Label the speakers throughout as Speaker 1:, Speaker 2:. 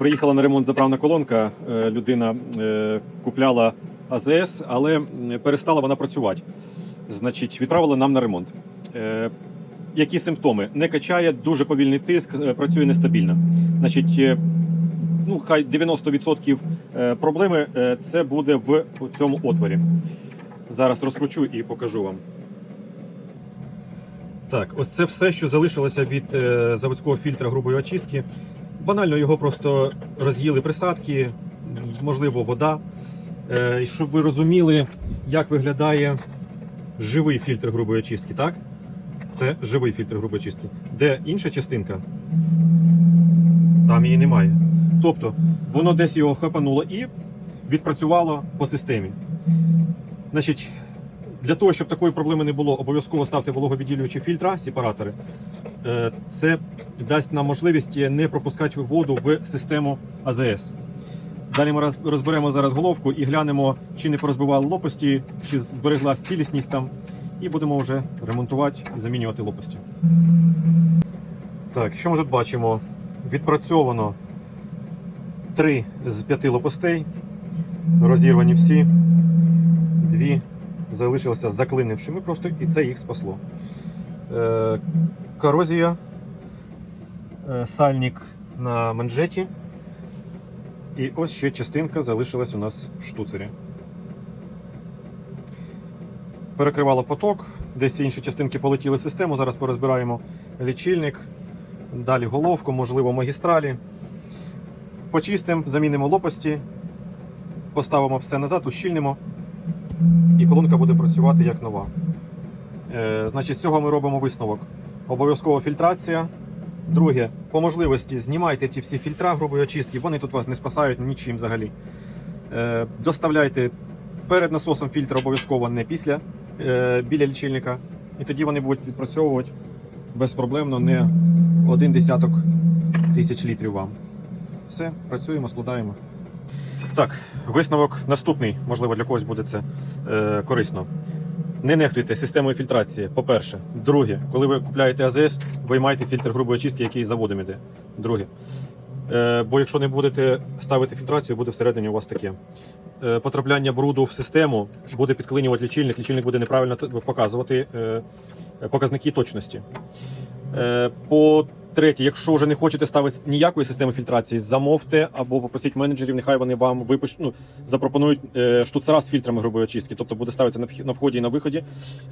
Speaker 1: Приїхала на ремонт заправна колонка. Е, Людина е, купляла АЗС, але перестала вона працювати. Значить, відправила нам на ремонт. Е, Які симптоми? Не качає, дуже повільний тиск, працює нестабільно. Значить, ну, хай 90% е, проблеми це буде в цьому отворі. Зараз розкручу і покажу вам. Так, ось це все, що залишилося від заводського фільтра грубої очистки. Банально його просто роз'їли присадки, можливо, вода. Е, і щоб ви розуміли, як виглядає живий фільтр грубої очистки, так? Це живий фільтр грубої очистки. Де інша частинка, там її немає. Тобто, воно десь його хапануло і відпрацювало по системі. Значить, для того, щоб такої проблеми не було, обов'язково ставте вологовідділювачі фільтра, сепаратори. Е, Це дасть нам можливість не пропускати воду в систему АЗС. Далі ми розберемо зараз головку і глянемо, чи не порозбивали лопасті, чи зберегла цілісність там. І будемо вже ремонтувати і замінювати лопасті. Так, що ми тут бачимо? Відпрацьовано три з п'яти лопастей. Розірвані всі. Дві залишилися заклинившими просто, і це їх спасло. Корозія, е, сальник на манжеті. І ось ще частинка залишилась у нас в штуцері. Перекривало поток, десь інші частинки полетіли в систему. Зараз порозбираємо лічильник, далі головку, можливо, магістралі. Почистимо, замінимо лопасті, поставимо все назад, ущільнимо, і колонка буде працювати як нова. Е, значить, з цього ми робимо висновок. Обов'язкова фільтрація. Друге, по можливості знімайте ті всі фільтра грубої очистки, вони тут вас не спасають нічим взагалі. Е, доставляйте перед насосом фільтр обов'язково не після е, біля лічильника. І тоді вони будуть відпрацьовувати безпроблемно не один десяток тисяч літрів вам. Все, працюємо, складаємо. Так, висновок наступний, можливо, для когось буде це е, корисно. Не нехтуйте системою фільтрації, по-перше. Друге, коли ви купляєте АЗС, виймайте фільтр грубої очистки, який заводом іде. Друге. Е, бо якщо не будете ставити фільтрацію, буде всередині у вас таке. Е, потрапляння бруду в систему буде підклинювати лічильник, лічильник буде неправильно показувати е, показники точності. По третє, якщо вже не хочете ставити ніякої системи фільтрації, замовте або попросіть менеджерів, нехай вони вам випиш... ну, запропонують е, штуцера з фільтрами грубої очистки. Тобто буде ставитися на, вході і на виході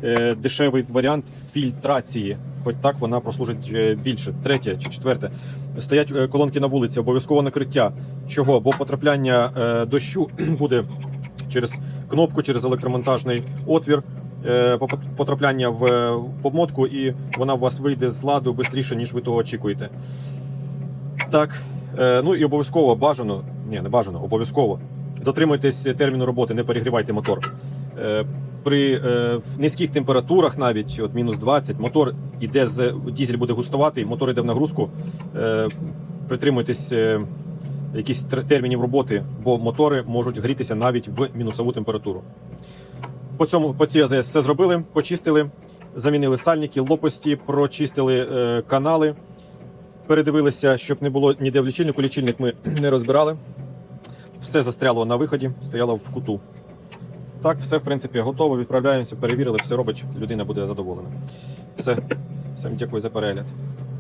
Speaker 1: е, дешевий варіант фільтрації, хоч так вона прослужить е, більше. Третє чи четверте. Стоять е, колонки на вулиці, обов'язково накриття. Чого? Бо потрапляння е, дощу буде через кнопку, через електромонтажний отвір. Е, Потрапляння в, е, обмотку, і вона у вас вийде з ладу швидше, ніж ви того очікуєте. Так. Е, ну і обов'язково бажано, ні, не бажано, обов'язково. Дотримуйтесь терміну роботи, не перегрівайте мотор. При низьких температурах, навіть от мінус 20, мотор іде з дізель буде густуватий, мотор йде в нагрузку. Притримуйтесь якісь термінів роботи, бо мотори можуть грітися навіть в мінусову температуру. По цьому по цій АЗС все зробили, почистили, замінили сальники, лопасті, прочистили е, канали, передивилися, щоб не було ніде в лічильнику. Лічильник ми не розбирали. Все застряло на виході, стояло в куту. Так, все в принципі готово. Відправляємося, перевірили, все робить, людина буде задоволена. Все, всім дякую за перегляд.